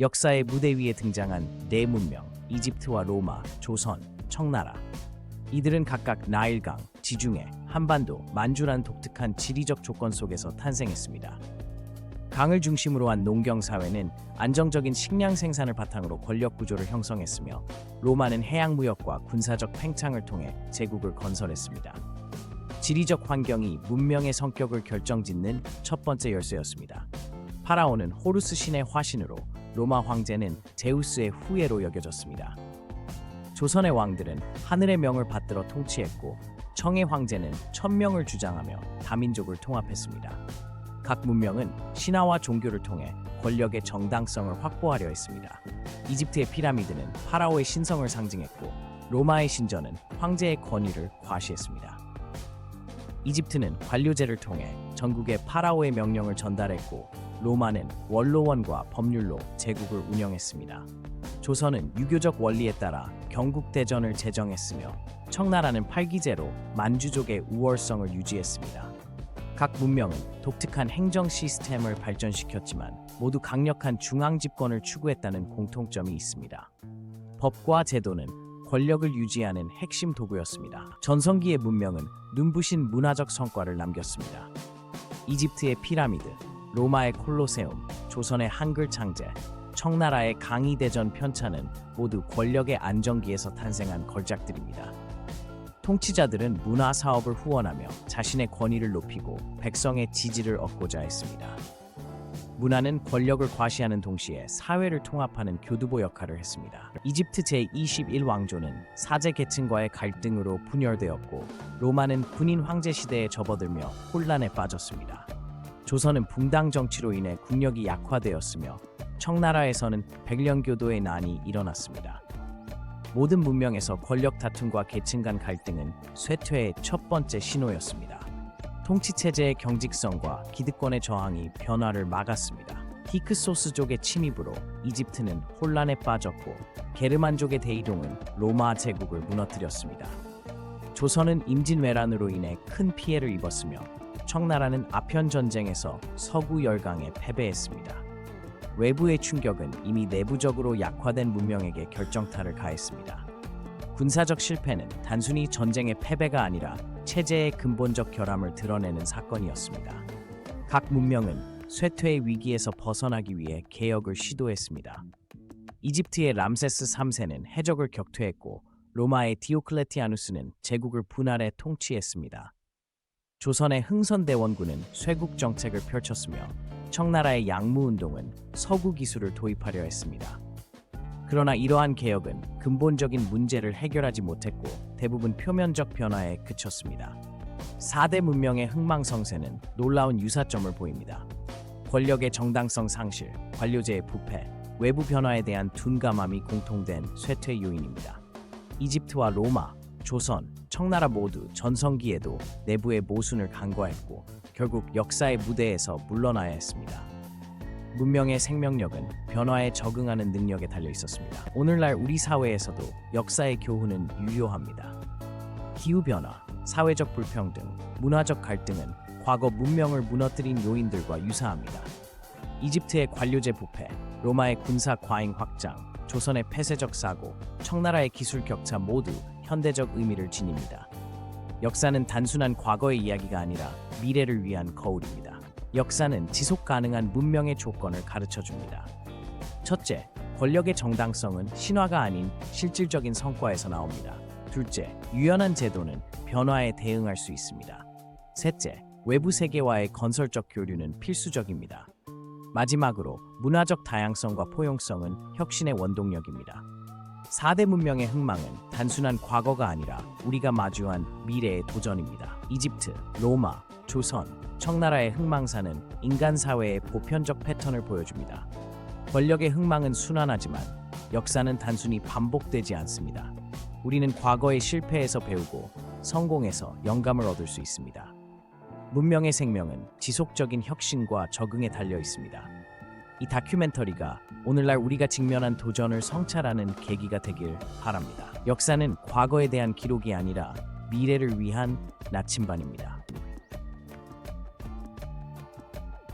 역사의 무대 위에 등장한 네 문명, 이집트와 로마, 조선, 청나라. 이들은 각각 나일강, 지중해, 한반도, 만주란 독특한 지리적 조건 속에서 탄생했습니다. 강을 중심으로 한 농경 사회는 안정적인 식량 생산을 바탕으로 권력 구조를 형성했으며 로마는 해양 무역과 군사적 팽창을 통해 제국을 건설했습니다. 지리적 환경이 문명의 성격을 결정짓는 첫 번째 열쇠였습니다. 파라오는 호루스 신의 화신으로 로마 황제는 제우스의 후예로 여겨졌습니다. 조선의 왕들은 하늘의 명을 받들어 통치했고 청의 황제는 천명을 주장하며 다민족을 통합했습니다. 각 문명은 신화와 종교를 통해 권력의 정당성을 확보하려 했습니다. 이집트의 피라미드는 파라오의 신성을 상징했고 로마의 신전은 황제의 권위를 과시했습니다. 이집트는 관료제를 통해 전국에 파라오의 명령을 전달했고 로마는 원로원과 법률로 제국을 운영했습니다. 조선은 유교적 원리에 따라 경국대전을 제정했으며 청나라는 팔기제로 만주족의 우월성을 유지했습니다. 각 문명은 독특한 행정 시스템을 발전시켰지만 모두 강력한 중앙 집권을 추구했다는 공통점이 있습니다. 법과 제도는 권력을 유지하는 핵심 도구였습니다. 전성기의 문명은 눈부신 문화적 성과를 남겼습니다. 이집트의 피라미드, 로마의 콜로세움, 조선의 한글 창제, 청나라의 강의대전 편차는 모두 권력의 안정기에서 탄생한 걸작들입니다. 통치자들은 문화 사업을 후원하며 자신의 권위를 높이고 백성의 지지를 얻고자 했습니다. 문화는 권력을 과시하는 동시에 사회를 통합하는 교두보 역할을 했습니다. 이집트 제21왕조는 사제 계층과의 갈등으로 분열되었고 로마는 군인 황제 시대에 접어들며 혼란에 빠졌습니다. 조선은 붕당 정치로 인해 국력이 약화되었으며 청나라에서는 백령교도의 난이 일어났습니다. 모든 문명에서 권력 다툼과 계층 간 갈등은 쇠퇴의 첫 번째 신호였습니다. 통치 체제의 경직성과 기득권의 저항이 변화를 막았습니다. 히크소스족의 침입으로 이집트는 혼란에 빠졌고 게르만족의 대이동은 로마 제국을 무너뜨렸습니다. 조선은 임진왜란으로 인해 큰 피해를 입었으며 청나라는 아편 전쟁에서 서구 열강에 패배했습니다. 외부의 충격은 이미 내부적으로 약화된 문명에게 결정타를 가했습니다. 군사적 실패는 단순히 전쟁의 패배가 아니라 체제의 근본적 결함을 드러내는 사건이었습니다. 각 문명은 쇠퇴의 위기에서 벗어나기 위해 개혁을 시도했습니다. 이집트의 람세스 3세는 해적을 격퇴했고 로마의 디오클레티아누스는 제국을 분할해 통치했습니다. 조선의 흥선대원군은 쇄국 정책을 펼쳤으며 청나라의 양무운동은 서구 기술을 도입하려 했습니다. 그러나 이러한 개혁은 근본적인 문제를 해결하지 못했고 대부분 표면적 변화에 그쳤습니다. 4대 문명의 흥망성쇠는 놀라운 유사점을 보입니다. 권력의 정당성 상실, 관료제의 부패, 외부 변화에 대한 둔감함이 공통된 쇠퇴 요인입니다. 이집트와 로마, 조선, 청나라 모두 전성기에도 내부의 모순을 간과했고 결국 역사의 무대에서 물러나야 했습니다. 문명의 생명력은 변화에 적응하는 능력에 달려 있었습니다. 오늘날 우리 사회에서도 역사의 교훈은 유효합니다. 기후변화, 사회적 불평등, 문화적 갈등은 과거 문명을 무너뜨린 요인들과 유사합니다. 이집트의 관료제 부패, 로마의 군사 과잉 확장, 조선의 폐쇄적 사고, 청나라의 기술 격차 모두 현대적 의미를 지닙니다. 역사는 단순한 과거의 이야기가 아니라 미래를 위한 거울입니다. 역사는 지속 가능한 문명의 조건을 가르쳐 줍니다. 첫째, 권력의 정당성은 신화가 아닌 실질적인 성과에서 나옵니다. 둘째, 유연한 제도는 변화에 대응할 수 있습니다. 셋째, 외부 세계와의 건설적 교류는 필수적입니다. 마지막으로 문화적 다양성과 포용성은 혁신의 원동력입니다. 4대 문명의 흥망은 단순한 과거가 아니라 우리가 마주한 미래의 도전입니다. 이집트, 로마, 조선, 청나라의 흥망사는 인간 사회의 보편적 패턴을 보여줍니다. 권력의 흥망은 순환하지만 역사는 단순히 반복되지 않습니다. 우리는 과거의 실패에서 배우고 성공에서 영감을 얻을 수 있습니다. 문명의 생명은 지속적인 혁신과 적응에 달려 있습니다. 이 다큐멘터리가 오늘날 우리가 직면한 도전을 성찰하는 계기가 되길 바랍니다. 역사는 과거에 대한 기록이 아니라 미래를 위한 나침반입니다.